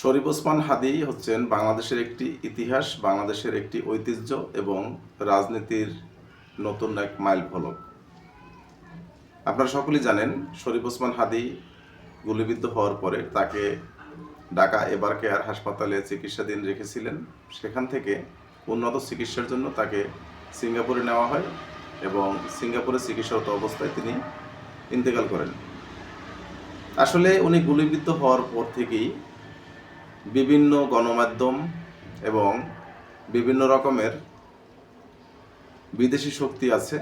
শরীফ ওসমান হাদি হচ্ছেন বাংলাদেশের একটি ইতিহাস, বাংলাদেশের একটি ঐতিহ্য এবং রাজনীতির নতুন এক মাইল ফলক। আপনারা সকলেই জানেন, শরীফ ওসমান হাদি গুলিবিদ্ধ হওয়ার পরে তাকে ঢাকা এবার কেয়ার হাসপাতালে চিকিৎসাধীন রেখেছিলেন। সেখান থেকে উন্নত চিকিৎসার জন্য তাকে সিঙ্গাপুরে নেওয়া হয় এবং সিঙ্গাপুরে চিকিৎসারত অবস্থায় তিনি ইন্তেকাল করেন। আসলে উনি গুলিবিদ্ধ হওয়ার পর থেকেই বিভিন্ন গণমাধ্যম এবং বিভিন্ন রকমের বিদেশি শক্তি আছে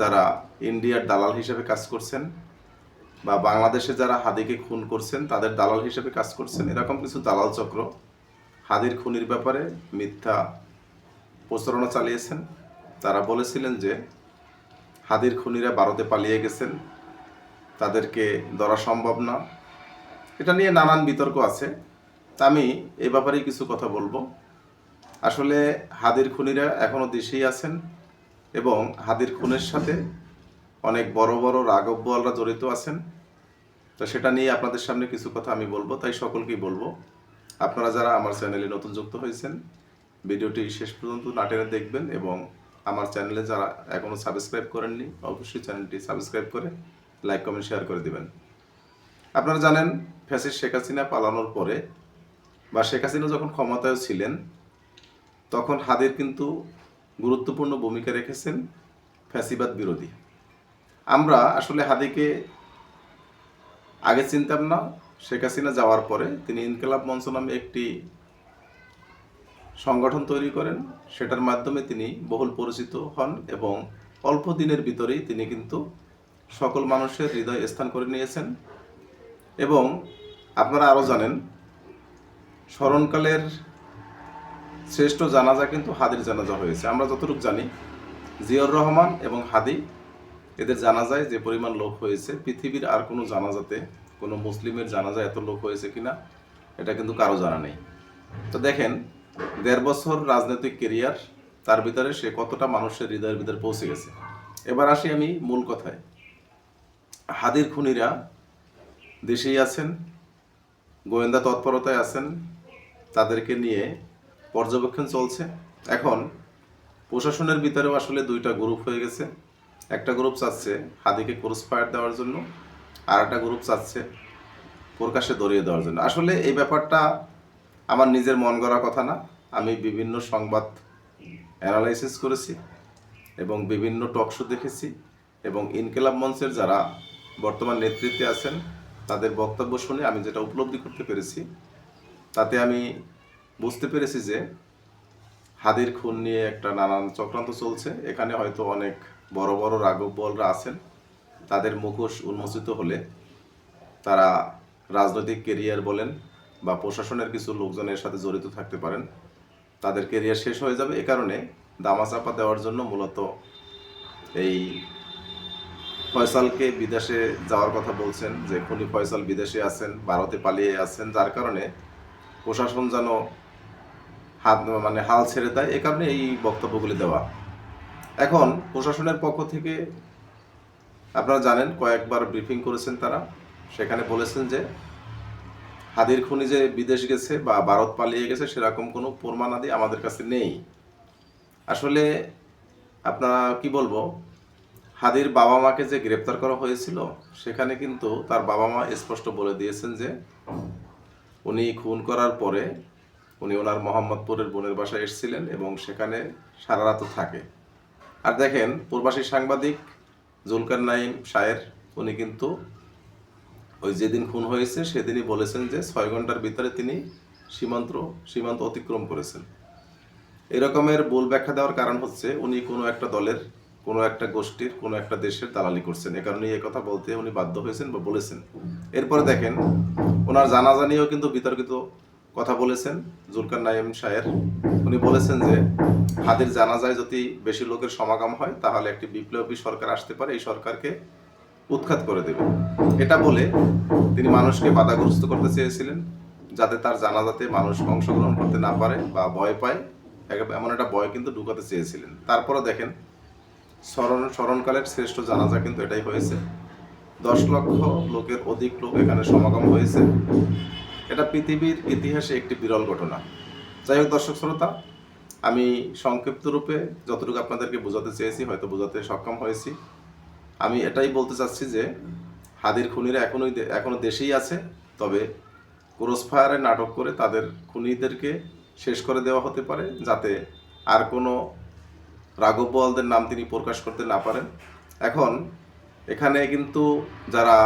যারা ইন্ডিয়ার দালাল হিসেবে কাজ করছেন বা বাংলাদেশে যারা হাদিকে খুন করছেন, তাদের দালাল হিসেবে কাজ করছেন। এরকম কিছু দালাল চক্র হাদির খুনির ব্যাপারে মিথ্যা প্রচারণা চালিয়েছেন। তারা বলেছিলেন যে হাদির খুনিরা ভারতে পালিয়ে গেছেন, তাদেরকে ধরা সম্ভব না। এটা নিয়ে নানান বিতর্ক আছে। আমি এ ব্যাপারে কিছু কথা বলব। আসলে হাদির খুনিরা এখনও দেশেই আছেন এবং হাদির খুনের সাথে অনেক বড় বড় বোয়ালরা জড়িত আছেন। তো সেটা নিয়ে আপনাদের সামনে কিছু কথা আমি বলব, তাই সকলকেই বলব। আপনারা যারা আমার চ্যানেলে নতুন যুক্ত হয়েছেন, ভিডিওটি শেষ পর্যন্ত না টেনে দেখবেন এবং আমার চ্যানেলে যারা এখনও সাবস্ক্রাইব করেননি, অবশ্যই চ্যানেলটি সাবস্ক্রাইব করে লাইক, কমেন্ট, শেয়ার করে দিবেন। আপনারা জানেন, ফ্যাসিস্ট শেখ হাসিনা পালানোর পরে বা শেখ হাসিনা যখন ক্ষমতায় ছিলেন, তখন হাদির কিন্তু গুরুত্বপূর্ণ ভূমিকা রেখেছেন ফ্যাসিবাদ বিরোধী। আমরা আসলে হাদিকে আগে চিনতাম না। শেখ হাসিনা যাওয়ার পরে তিনি ইনকলাব মঞ্চ নামে একটি সংগঠন তৈরি করেন। সেটার মাধ্যমে তিনি বহুল পরিচিত হন এবং অল্প দিনের ভিতরেই তিনি কিন্তু সকল মানুষের হৃদয় স্থান করে নিয়েছেন। এবং আপনারা আরও জানেন স্মরণকালের শ্রেষ্ঠ জানাজা কিন্তু হাদির জানাজা হয়েছে। আমরা যতটুকু জানি, জিয়র রহমান এবং হাদি এদের জানাজায় যে পরিমাণ লোক হয়েছে, পৃথিবীর আর কোনো জানাজাতে, কোনো মুসলিমের জানাজা এত লোক হয়েছে কিনা, এটা কিন্তু কারও জানা নেই। তো দেখেন, দেড় বছর রাজনৈতিক কেরিয়ার, তার ভিতরে সে কতটা মানুষের হৃদয়ের ভিতরে পৌঁছে গেছে। এবার আসি আমি মূল কথায়। হাদির খুনিরা দেশেই আছেন, গোয়েন্দা তৎপরতায় আছেন তাদেরকে নিয়ে পর্যবেক্ষণ চলছে। এখন প্রশাসনের ভিতরেও আসলে দুইটা গ্রুপ হয়ে গেছে। একটা গ্রুপ চাচ্ছে হাদিকে ক্রস ফায়ার দেওয়ার জন্য, আর একটা গ্রুপ চাচ্ছে প্রকাশ্যে দড়িয়ে দেওয়ার জন্য। আসলে এই ব্যাপারটা আমার নিজের মন গড়া কথা না। আমি বিভিন্ন সংবাদ অ্যানালাইসিস করেছি এবং বিভিন্ন টক শো দেখেছি এবং ইনকেলাব মঞ্চের যারা বর্তমান নেতৃত্বে আছেন, তাদের বক্তব্য শুনে আমি যেটা উপলব্ধি করতে পেরেছি তাতে আমি বুঝতে পেরেছি যে হাদির খুন নিয়ে একটা নানান চক্রান্ত চলছে। এখানে হয়তো অনেক বড় বড় রাঘব বলরা আছেন। তাদের মুখোশ উন্মোচিত হলে তারা রাজনৈতিক কেরিয়ার বলেন বা প্রশাসনের কিছু লোকজনের সাথে জড়িত থাকতে পারেন। তাদের কেরিয়ার শেষ হয়ে যাবে। এ কারণে দামাচাপা দেওয়ার জন্য মূলত এই ফয়সালকে বিদেশে যাওয়ার কথা বলছেন যে, খুনি ফয়সাল বিদেশে আছেন, ভারতে পালিয়ে আছেন। যার কারণে প্রশাসন যেন হাত মানে হাল ছেড়ে দেয়, এ কারণে এই বক্তব্যগুলি দেওয়া। এখন প্রশাসনের পক্ষ থেকে আপনারা জানেন, কয়েকবার ব্রিফিং করেছেন তারা। সেখানে বলেছেন যে, হাদির খুনি যে বিদেশ গেছে বা ভারত পালিয়ে গেছে, সেরকম কোনো প্রমাণাদি আমাদের কাছে নেই। আসলে আপনারা কি বলব, হাদির বাবা মাকে যে গ্রেপ্তার করা হয়েছিল, সেখানে কিন্তু তার বাবা মা স্পষ্ট বলে দিয়েছেন যে উনি খুন করার পরে উনি ওনার মোহাম্মদপুরের বোনের বাসায় এসেছিলেন এবং সেখানে সারা রাত থাকে। আর দেখেন, প্রবাসী সাংবাদিক জুলকার নাইম শায়ের, উনি কিন্তু ওই যেদিন খুন হয়েছে সেদিনই বলেছেন যে ছয় ঘণ্টার ভিতরে তিনি সীমান্ত সীমান্ত অতিক্রম করেছেন। এরকমের ভুল ব্যাখ্যা দেওয়ার কারণ হচ্ছে উনি কোনো একটা দলের কোনো একটা গোষ্ঠীর, কোনো একটা দেশের দালালি করছেন। এ কারণে এই কথা বলতে উনি বাধ্য হয়েছেন বা বলেছেন। এরপরে দেখেন, ওনার জানাজা নিয়েও কিন্তু বিতর্কিত কথা বলেছেন জুলকার নাইম শায়ের উনি বলেছেন যে, হাদির জানাজায় যদি বেশি লোকের সমাগম হয়, তাহলে একটি বিপ্লবী সরকার আসতে পারে, এই সরকারকে উৎখাত করে দেবে। এটা বলে তিনি মানুষকে বাধাগ্রস্ত করতে চেয়েছিলেন, যাতে তার জানাজাতে মানুষ অংশগ্রহণ করতে না পারে বা ভয় পায়। এমন একটা ভয় কিন্তু ঢুকাতে চেয়েছিলেন। তারপরে দেখেন স্মরণ স্মরণকালের শ্রেষ্ঠ জানাজা কিন্তু এটাই হয়েছে। দশ লক্ষ লোকের অধিক লোক এখানে সমাগম হয়েছে। এটা পৃথিবীর ইতিহাসে একটি বিরল ঘটনা। যাই হোক দর্শক শ্রোতা, আমি সংক্ষিপ্ত রূপে যতটুকু আপনাদেরকে বোঝাতে চেয়েছি, হয়তো বোঝাতে সক্ষম হয়েছি। আমি এটাই বলতে চাচ্ছি যে, হাদির খুনিরা এখনোই এখনও দেশেই আছে, তবে ক্রস ফায়ারে নাটক করে তাদের খুনিদেরকে শেষ করে দেওয়া হতে পারে, যাতে আর কোনো রাঘব নাম তিনি প্রকাশ করতে না পারেন। এখন এখানে কিন্তু যারা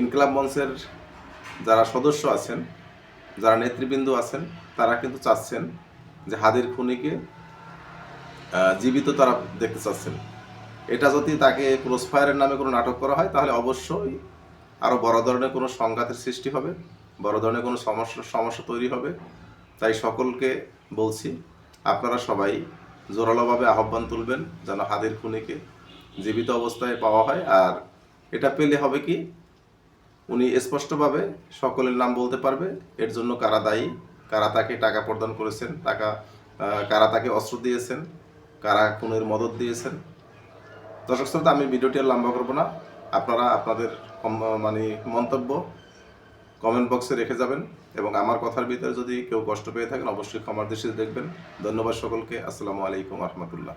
ইনকলাব মঞ্চের যারা সদস্য আছেন, যারা নেতৃবৃন্দ আছেন, তারা কিন্তু চাচ্ছেন যে হাদির খুনিকে জীবিত তারা দেখতে চাচ্ছেন। এটা যদি তাকে ক্রস ফায়ারের নামে কোনো নাটক করা হয়, তাহলে অবশ্যই আরও বড় ধরনের কোনো সংঘাতের সৃষ্টি হবে, বড় ধরনের কোনো সমস্যা সমস্যা তৈরি হবে। তাই সকলকে বলছি, আপনারা সবাই জোরালোভাবে আহ্বান তুলবেন যেন হাদির খুনিকে জীবিত অবস্থায় পাওয়া হয়। আর এটা পেলে হবে কি, উনি স্পষ্টভাবে সকলের নাম বলতে পারবে, এর জন্য কারা দায়ী, কারা তাকে টাকা প্রদান করেছেন, টাকা কারা তাকে অস্ত্র দিয়েছেন, কারা খুনের মদত দিয়েছেন। দর্শক শ্রোতা, আমি ভিডিওটি আর লম্বা করব না। আপনারা, আপনাদের মানে মন্তব্য কমেন্ট বক্সে রেখে যাবেন এবং আমার কথার ভিতরে যদি কেউ কষ্ট পেয়ে থাকেন, অবশ্যই ক্ষমার দৃষ্টিতে দেখবেন। ধন্যবাদ সকলকে। আসসালামু আলাইকুম রহমতুল্লাহ।